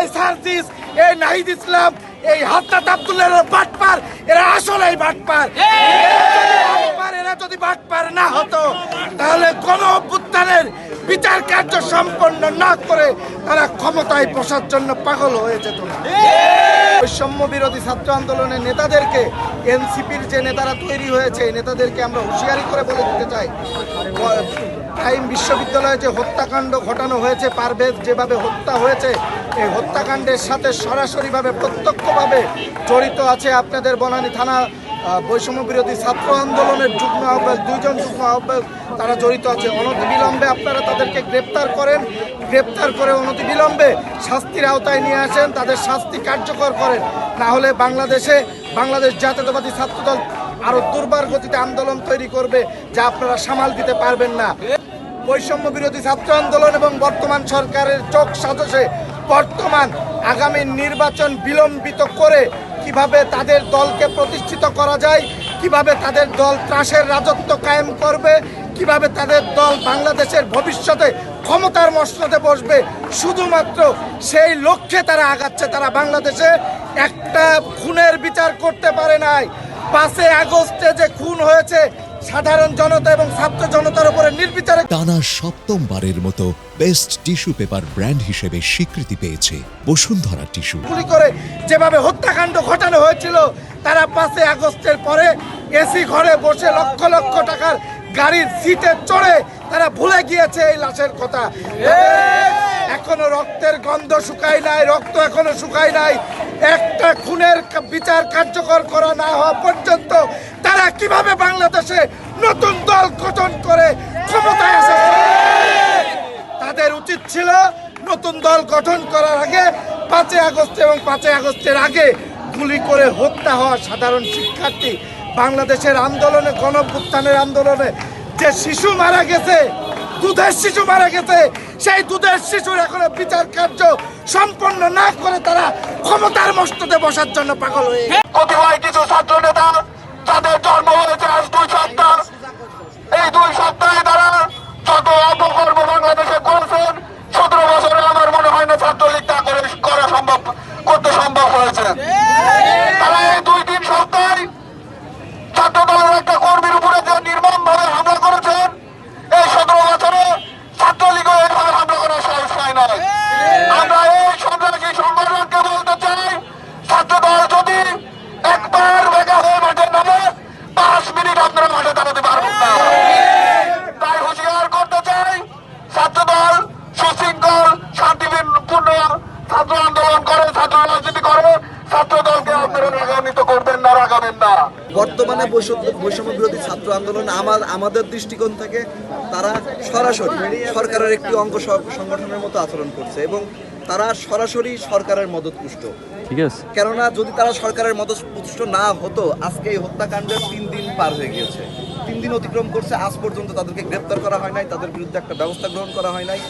এই সার্জিস, এই নাহিদ ইসলাম, এই হাত্তাত আব্দুল্লাহ বাটপার, এরা আসলেই বাটপার, এরা যদি বাটপার না হতো, তাহলে কোন অভ্যুত্থানের বিচার কার্য সম্পন্ন না করে তারা ক্ষমতায় বসার জন্য পাগল হয়ে যেত না। বৈষম্য বিরোধী ছাত্র আন্দোলনের নেতাদেরকে এনসিপির যে নেতারা তৈরি হয়েছে, এই নেতাদেরকে আমরা হুঁশিয়ারি করে বলে দিতে চাই। টাইম বিশ্ববিদ্যালয়ে যে হত্যাকাণ্ড ঘটানো হয়েছে, পারভেজ যেভাবে হত্যা হয়েছে, এই হত্যাকাণ্ডের সাথে সরাসরিভাবে প্রত্যক্ষভাবে জড়িত আছে আপনাদের বনানী থানা বৈষম্য বিরোধী ছাত্র আন্দোলনের যুগ্ম আহ্বায়ক, দুইজন যুগ্ম আহ্বায়ক তারা জড়িত আছে। অনতিবিলম্বে আপনারা তাদেরকে গ্রেপ্তার করেন। গ্রেপ্তার করে অনতিবিলম্বে শাস্তির আওতায় নিয়ে আসেন, তাদের শাস্তি কার্যকর করেন। না হলে বাংলাদেশে বাংলাদেশ জাতীয়তাবাদী ছাত্রদল আরও দুর্বার গতিতে আন্দোলন তৈরি করবে, যা আপনারা সামাল দিতে পারবেন না। বৈষম্য বিরোধী ছাত্র আন্দোলন এবং বর্তমান সরকারের চোখ সাজসে বর্তমান আগামী নির্বাচন বিলম্বিত করে কীভাবে তাদের দলকে প্রতিষ্ঠিত করা যায়, কীভাবে তাদের দল ত্রাসের রাজত্ব কায়েম করবে, কীভাবে তাদের দল বাংলাদেশের ভবিষ্যতে ক্ষমতার মসনদে বসবে, শুধুমাত্র সেই লক্ষ্যে তারা আগাচ্ছে তারা বাংলাদেশে, একটা খুনের বিচার করতে পারে নাই। পাঁচে আগস্টে যে সাধারণ জনতা এবং ছাত্র জনতার উপরে নির্বিচারে টানা সপ্তমবারের মতো বেস্ট টিস্যু পেপার ব্র্যান্ড হিসেবে স্বীকৃতি পেয়েছে বসুন্ধরা টিস্যু। গুলি করে যেভাবে হত্যাকাণ্ড ঘটানো হয়েছিল তারা পাঁচে আগস্টের পরে এসি ঘরে বসে লক্ষ লক্ষ টাকার গাড়ির সিটে চড়ে তারা ভুলে গিয়েছে এই লাশের কথা। এখনও রক্তের গন্ধ শুকায় নাই রক্ত এখনও শুকায় নাই। একটা খুনের বিচার কার্যকর করা না হওয়া পর্যন্ত তারা কীভাবে বাংলাদেশে নতুন দল গঠন করে ক্ষমতায় আসে? তাদের উচিত ছিল নতুন দল গঠন করার আগে পাঁচই আগস্ট এবং পাঁচই আগস্টের আগে গুলি করে হত্যা হওয়া সাধারণ শিক্ষার্থী। বাংলাদেশের আন্দোলনে গণপুত্থানের আন্দোলনে যে শিশু মারা গেছে, দুধের শিশু মারা গেছে, সেই দুধের শিশুর এখনও বিচার কার্য সম্পন্ন না করে তারা ক্ষমতার মস্তদে বসার জন্য পাগল হয়ে কিছু ছাত্র নেতা যাদের জন্ম হয়েছে আজ দুই সপ্তাহ এই দুই সপ্তাহে তারা যত অপকর্ম বাংলাদেশে করেছেন সতেরো বছরে আমার মনে হয় না ছাত্রলীগ তা করে করা সম্ভব করতে সম্ভব হয়েছে তারা এই দুই তিন সপ্তাহে ছাত্র দলের একটা কর্মীর উপরে যে নির্মম ভাবে হামলা করেছেন এই সতেরো বছরে ছাত্রলীগও এইভাবে হামলা করার সাহস পায় না আমরা এই সন্ত্রাসী সংগঠনকে বলতে চাই ছাত্র দল যদি একবার বেগা হয়ে মাঠে নামে পাঁচ মিনিট আপনারা মাঠে দাঁড়াতে পারবেন না তাই হুঁশিয়ার করতে চাই ছাত্র দল সুশৃঙ্খল শান্তিপূর্ণ ছাত্র আন্দোলন করে ছাত্র রাজনীতি করে। ছাত্র দলকে আপনারা রাগান্বিত করবেন না রাগাবেন না। বর্তমানে বৈষম্য বৈষম্য বিরোধী ছাত্র আন্দোলন আমার আমাদের দৃষ্টিকোণ থেকে তারা সরাসরি সরকারের একটি অঙ্গ সংগঠনের মতো আচরণ করছে এবং তারা সরাসরি সরকারের মদতপুষ্ট। ঠিক আছে। কেননা যদি তারা সরকারের মদতপুষ্ট না হতো আজকে এই হত্যাকাণ্ডের তিন দিন পার হয়ে গিয়েছে। তিন দিন অতিক্রম করছে, আজ পর্যন্ত তাদেরকে গ্রেপ্তার করা হয় নাই, তাদের বিরুদ্ধে একটা ব্যবস্থা গ্রহণ করা হয় নাই।